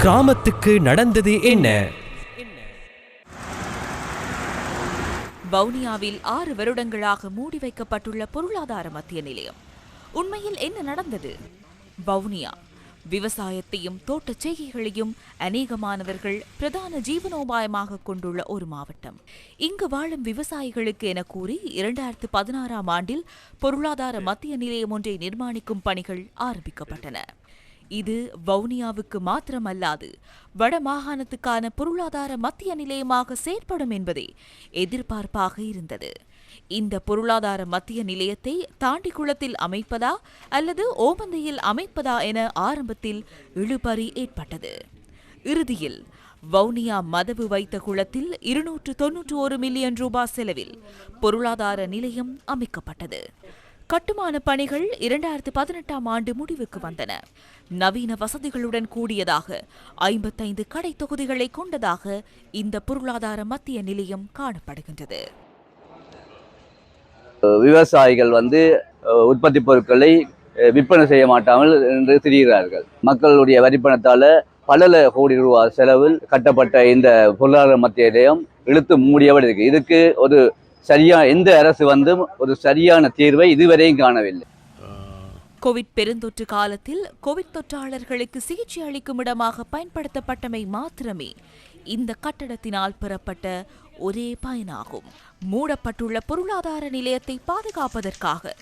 கிராமத்துக்கு நடந்தது என்ன? வவுனியாவில் ஆறு வருடங்களாக மூடி வைக்கப்பட்டுள்ள பொருளாதார மத்திய நிலையம். உண்மையில் என்ன நடந்தது? வவுனியா. விவசாயத்தையும் தோட்டச் செய்கைகளையும் அநேகமானவர்கள் பிரதான ஜீவனோபாயமாக கொண்டுள்ள ஒரு மாவட்டம். இங்கு வாழும் விவசாயிகளுக்கு என கூறி இரண்டாயிரத்து பதினாறாம் ஆண்டில் பொருளாதார மத்திய நிலையம் ஒன்றை நிர்மாணிக்கும் பணிகள் ஆரம்பிக்கப்பட்டன. இது வவுனியாவுக்கு மாத்திரமல்லாது வடமாகாணத்துக்கான பொருளாதார மத்திய நிலையமாக செயற்படும் என்பதே எதிர்பார்ப்பாக இருந்தது. இந்த பொருளாதார மத்திய நிலையத்தை தாண்டிக்குளத்தில் அமைப்பதா அல்லது ஓமந்தையில் அமைப்பதா என ஆரம்பத்தில் இழுபறி ஏற்பட்டது. இறுதியில் வவுனியா மதவு வைத்த குளத்தில் இருநூற்று தொன்னூற்று ஒரு மில்லியன் ரூபாய் செலவில் பொருளாதார நிலையம் அமைக்கப்பட்டது. கட்டுமான பணிகள் இரண்டாயிரத்து பதினெட்டாம் ஆண்டு முடிவுக்கு வந்தன. நவீன வசதிகளுடன் கூடியதாக ஐம்பத்தைந்து கடை தொகுதிகளை கொண்டதாக இந்த பொருளாதார மத்திய நிலையம் காணப்படுகின்றது. விவசாயிகள் வந்து உற்பத்தி பொருட்களை விற்பனை செய்ய மாட்டாமல் என்று திரிகிறார்கள். மக்களுடைய வரிப்பணத்தால பல கோடி ரூபாய் செலவில் கட்டப்பட்ட இந்த பொருளாதார மத்திய நிலையம் இழுத்து மூடியவர் இருக்கு. இதுக்கு ஒரு சரியா எந்த அரசு வந்து ஒரு சரியான தீர்வை இதுவரையும் காணவில்லை. கோவிட் பெருந்தொற்று காலத்தில் கோவிட் தொற்றாளர்களுக்கு சிகிச்சை அளிக்கும் இடமாக பயன்படுத்தப்பட்டமை மாத்திரமே இந்த கட்டடத்தினால் பெறப்பட்ட ஒரே பயனாகும். மூடப்பட்டுள்ள பொருளாதார நிலையத்தை பாதுகாப்பதற்காக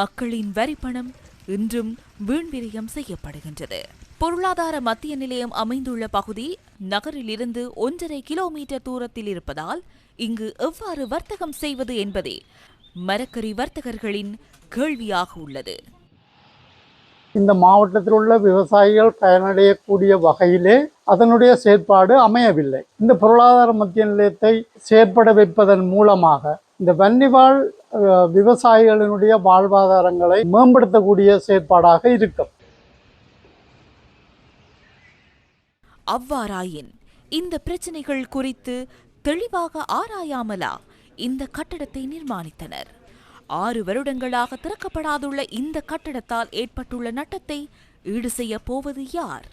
மக்களின் வரிப்பணம் இன்றும் வீண்விரயம் செய்யப்படுகின்றது. பொருளாதார மத்திய நிலையம் அமைந்துள்ள பகுதி நகரிலிருந்து ஒன்றரை கிலோமீட்டர் தூரத்தில் இருப்பதால் இங்கு எவ்வாறு வர்த்தகம் செய்வது என்பதே மரக்கறி வர்த்தகர்களின் கேள்வியாக உள்ளது. இந்த மாவட்டத்தில் உள்ள விவசாயிகள் பயனடையக்கூடிய வகையிலே அதனுடைய செயற்பாடு அமையவில்லை. இந்த பொருளாதார மத்திய நிலையத்தை செயற்பட வைப்பதன் மூலமாக இந்த வன்னிவாழ் விவசாயிகளினுடைய வாழ்வாதாரங்களை மேம்படுத்தக்கூடிய செயற்பாடாக இருக்கும். அவ்வாறாயின் இந்த பிரச்சனைகள் குறித்து தெளிவாக ஆராயாமலா இந்த கட்டடத்தை நிர்மாணித்தனர். ஆறு வருடங்களாக திறக்கப்படாதுள்ள இந்த கட்டடத்தால் ஏற்பட்டுள்ள நட்டத்தை ஈடு செய்ய போவது யார்?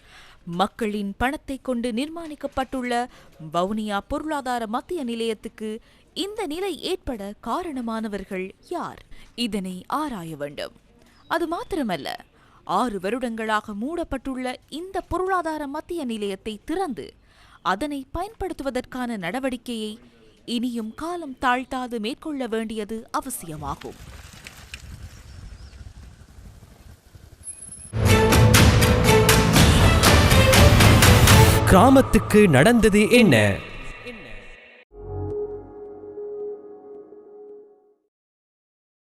மக்களின் பணத்தை கொண்டு நிர்மாணிக்கப்பட்டுள்ள வவுனியா பொருளாதார மத்திய நிலையத்துக்கு இந்த நிலை ஏற்பட காரணமானவர்கள் யார்? இதனை ஆராய வேண்டும். அது மாத்திரமல்ல ஆறு வருடங்களாக மூடப்பட்டுள்ள இந்த பொருளாதார மத்திய நிலையத்தை திறந்து அதனை பயன்படுத்துவதற்கான நடவடிக்கையை இனியும் காலம் தாழ்த்தாது மேற்கொள்ள வேண்டியது அவசியமாகும். கிராமத்துக்கு நடந்தது என்ன?